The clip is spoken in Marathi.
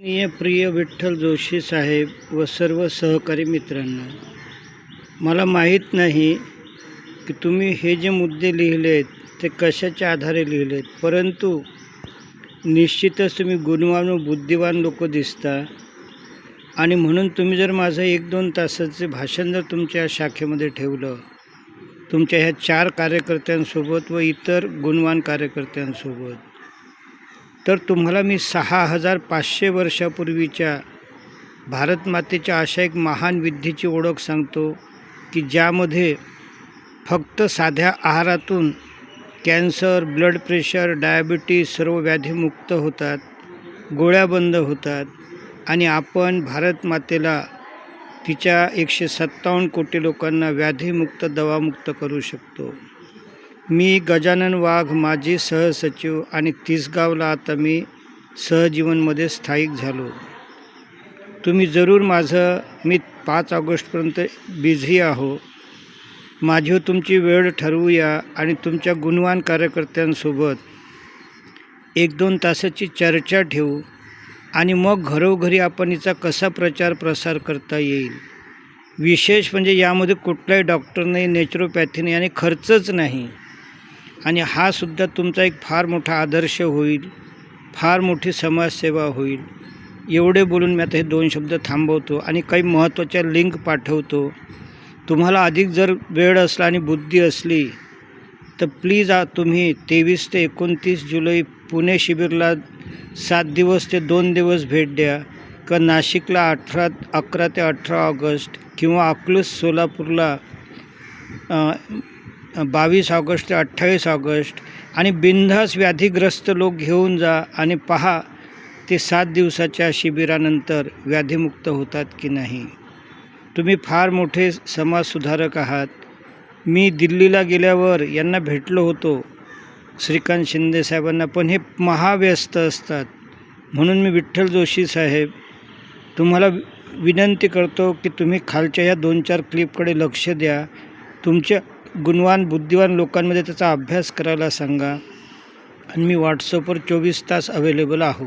प्रिय प्रिय विठ्ठल जोशी साहेब व सर्व सहकारी मित्रांनो मला माहीत नाही की तुम्ही हे जे मुद्दे लिहिलेत ते कशाच्या आधारे लिहिलेत? परंतु निश्चितच तुम्ही गुणवान व बुद्धिवान लोक दिसता आणि म्हणून तुम्ही जर माझं एक दोन तासाचे भाषण जर तुमच्या शाखेमध्ये ठेवलं तुमच्या ह्या चार कार्यकर्त्यांसोबत व इतर गुणवान कार्यकर्त्यांसोबत तर तुम्हाला मी सहा हजार पाचशे वर्षापूर्वीच्या भारतमातेच्या अशा एक महान विद्येची ओळख सांगतो की ज्यामध्ये फक्त साध्या आहारातून कॅन्सर ब्लड प्रेशर डायबिटीस सर्व व्याधीमुक्त होतात गोळ्या बंद होतात आणि आपण भारतमातेला तिच्या एकशे सत्तावन्न कोटी लोकांना व्याधीमुक्त दवामुक्त करू शकतो. मी गजानन वाघ माजी सहसचिव आणि तिसगावला आता मी सहजीवनमध्ये स्थायिक झालो. तुम्ही जरूर माझं मी पाच ऑगस्टपर्यंत बिझी आहो. माझी हो तुमची वेळ ठरवूया आणि तुमच्या गुणवान कार्यकर्त्यांसोबत एक दोन तासाची चर्चा ठेवू आणि मग घरोघरी आपण हिचा कसा प्रचार प्रसार करता येईल? विशेष म्हणजे यामध्ये कुठलाही डॉक्टर नाही नाही आणि खर्चच नाही. आणि हा सुद्धा तुमचा एक फार मोठा आदर्श होईल फार मोठी समाजसेवा होईल. एवढे बोलून मी आता हे दोन शब्द थांबवतो आणि काही महत्त्वाच्या लिंक पाठवतो. तुम्हाला अधिक जर वेळ असला आणि बुद्धी असली तर प्लीज आ तुम्ही तेवीस ते एकोणतीस जुलै पुणे शिबिरला सात दिवस ते दोन दिवस भेट द्या. किंवा नाशिकला अठरा अकरा ते अठरा ऑगस्ट किंवा अकलूस सोलापूरला बावीस ऑगस्ट ते अठ्ठावीस ऑगस्ट. आणि बिनधास व्याधीग्रस्त लोक घेऊन जा आणि पहा ते सात दिवसाच्या शिबिरानंतर व्याधीमुक्त होतात की नाही. तुम्ही फार मोठे समाजसुधारक आहात. मी दिल्लीला गेल्यावर यांना भेटलो होतो श्रीकांत शिंदे साहेबांना पण हे महाव्यस्त असतात. म्हणून मी विठ्ठल जोशी साहेब तुम्हाला विनंती करतो की तुम्ही खालच्या या दोन चार क्लिपकडे लक्ष द्या. तुमच्या गुणवान बुद्धिवान लोकांमध्ये त्याचा अभ्यास करायला सांगा. आणि मी व्हॉट्सअपवर चोवीस तास अवेलेबल आहो.